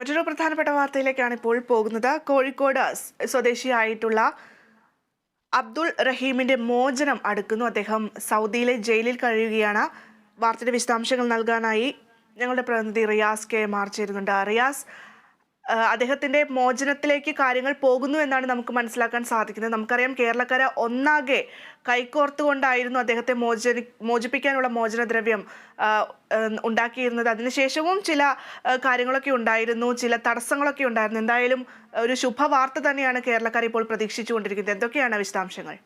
മറ്റൊരു പ്രധാനപ്പെട്ട വാർത്തയിലേക്കാണ് ഇപ്പോൾ പോകുന്നത്. കോഴിക്കോട് സ്വദേശിയായിട്ടുള്ള അബ്ദുൾ റഹീമിന്റെ മോചനം അടുക്കുന്നു. അദ്ദേഹം സൗദിയിലെ ജയിലിൽ കഴിയുകയാണ്. വാർത്തയുടെ വിശദാംശങ്ങൾ നൽകാനായി ഞങ്ങളുടെ പ്രതിനിധി റിയാസ് കെ. മാർ ചേരുന്നുണ്ട്. റിയാസ് അദ്ദേഹത്തിന്റെ മോചനത്തിലേക്ക് കാര്യങ്ങൾ പോകുന്നു എന്നാണ് നമുക്ക് മനസ്സിലാക്കാൻ സാധിക്കുന്നത്. നമുക്കറിയാം കേരളക്കര ഒന്നാകെ കൈകോർത്തുകൊണ്ടായിരുന്നു അദ്ദേഹത്തെ മോചനി മോചിപ്പിക്കാനുള്ള മോചനദ്രവ്യം ഉണ്ടാക്കിയിരുന്നത്. അതിനുശേഷവും ചില കാര്യങ്ങളൊക്കെ ഉണ്ടായിരുന്നു ചില തടസ്സങ്ങളൊക്കെ ഉണ്ടായിരുന്നു. എന്തായാലും ഒരു ശുഭവാർത്ത തന്നെയാണ് കേരളക്കാർ ഇപ്പോൾ പ്രതീക്ഷിച്ചുകൊണ്ടിരിക്കുന്നത്. എന്തൊക്കെയാണ് വിശദാംശങ്ങൾ?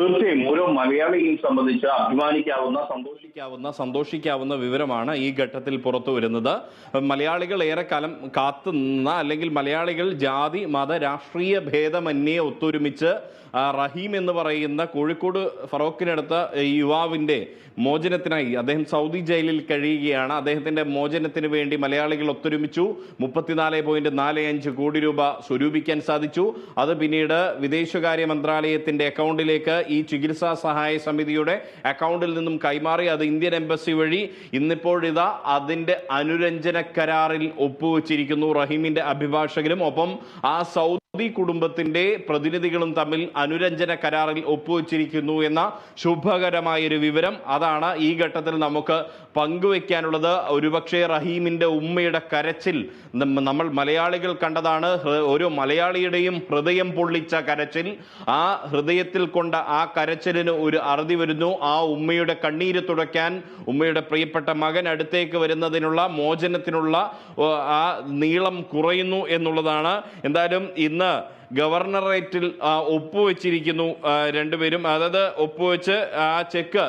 തീർച്ചയായും ഓരോ മലയാളിയെയും സംബന്ധിച്ച് അഭിമാനിക്കാവുന്ന സന്തോഷിക്കാവുന്ന സന്തോഷിക്കാവുന്ന വിവരമാണ് ഈ ഘട്ടത്തിൽ പുറത്തു വരുന്നത്. മലയാളികൾ ഏറെക്കാലം കാത്തു നിന്ന അല്ലെങ്കിൽ മലയാളികൾ ജാതി മത രാഷ്ട്രീയ ഭേദമന്യേ ഒത്തൊരുമിച്ച് റഹീം എന്ന് പറയുന്ന കോഴിക്കോട് ഫറോക്കിനടുത്ത യുവാവിന്റെ മോചനത്തിനായി അദ്ദേഹം സൗദി ജയിലിൽ കഴിയുകയാണ്. അദ്ദേഹത്തിന്റെ മോചനത്തിന് വേണ്ടി മലയാളികൾ ഒത്തൊരുമിച്ചു. മുപ്പത്തിനാല് പോയിന്റ് നാല് അഞ്ച് കോടി രൂപ സ്വരൂപിക്കാൻ സാധിച്ചു. അത് പിന്നീട് വിദേശകാര്യ മന്ത്രാലയത്തിന്റെ അക്കൗണ്ടിലേക്ക് ഈ ചികിത്സാ സഹായ സമിതിയുടെ അക്കൗണ്ടിൽ നിന്നും കൈമാറി അത് ഇന്ത്യൻ എംബസി വഴി ഇന്നിപ്പോഴിതാ അതിന്റെ അനുരഞ്ജന കരാറിൽ ഒപ്പുവെച്ചിരിക്കുന്നു റഹീമിന്റെ അഭിഭാഷകരും ഒപ്പം ആ സൗദി കുടുംബത്തിന്റെ പ്രതിനിധികളും തമ്മിൽ അനുരഞ്ജന കരാറിൽ ഒപ്പുവച്ചിരിക്കുന്നു എന്ന ശുഭകരമായൊരു വിവരം അതാണ് ഈ ഘട്ടത്തിൽ നമുക്ക് പങ്കുവെക്കാനുള്ളത്. ഒരുപക്ഷെ റഹീമിന്റെ ഉമ്മയുടെ കരച്ചിൽ നമ്മൾ മലയാളികൾ കണ്ടതാണ്. ഒരു മലയാളിയുടെയും ഹൃദയം പൊള്ളിച്ച കരച്ചിൽ. ആ ഹൃദയത്തിൽ കൊണ്ട ആ കരച്ചിലിന് ഒരു അറുതി വരുന്നു. ആ ഉമ്മയുടെ കണ്ണീര് തുടയ്ക്കാൻ ഉമ്മയുടെ പ്രിയപ്പെട്ട മകൻ അടുത്തേക്ക് വരുന്നതിനുള്ള മോചനത്തിനുള്ള ആ നീളം കുറയുന്നു എന്നുള്ളതാണ്. എന്തായാലും ഇന്ന് ഗവർണറേറ്റിൽ ഒപ്പുവെച്ചിരിക്കുന്നു രണ്ടുപേരും. അതായത് ഒപ്പുവെച്ച് ആ ചെക്ക്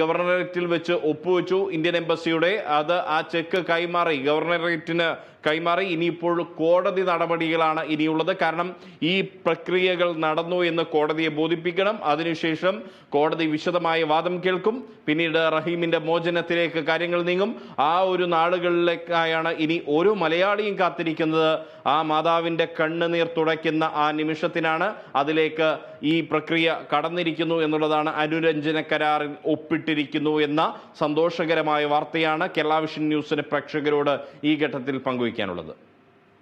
ഗവർണറേറ്റിൽ വെച്ച് ഒപ്പുവെച്ചു ഇന്ത്യൻ എംബസിയുടെ. അത് ആ ചെക്ക് കൈമാറി. ഗവർണറേറ്റിന് കൈമാറി. ഇനിയിപ്പോൾ കോടതി നടപടികളാണ് ഇനിയുള്ളത്. കാരണം ഈ പ്രക്രിയകൾ നടന്നു എന്ന് കോടതിയെ ബോധിപ്പിക്കണം. അതിനുശേഷം കോടതി വിശദമായ വാദം കേൾക്കും. പിന്നീട് റഹീമിന്റെ മോചനത്തിലേക്ക് കാര്യങ്ങൾ നീങ്ങും. ആ ഒരു നാളുകളിലേക്കായാണ് ഇനി ഓരോ മലയാളിയും കാത്തിരിക്കുന്നത്. ആ മാതാവിന്റെ കണ്ണുനീർ തുടയ്ക്കുന്ന ആ നിമിഷത്തിനാണ് അതിലേക്ക് ഈ പ്രക്രിയ കടന്നിരിക്കുന്നു എന്നുള്ളതാണ് അനുരഞ്ജന കരാറിൽ ഒപ്പിട്ടിരിക്കുന്നു എന്ന സന്തോഷകരമായ വാർത്തയാണ് കേരള വിഷൻ ന്യൂസിന് പ്രേക്ഷകരോട് ഈ ഘട്ടത്തിൽ പങ്കുവയ്ക്കാനുള്ളത്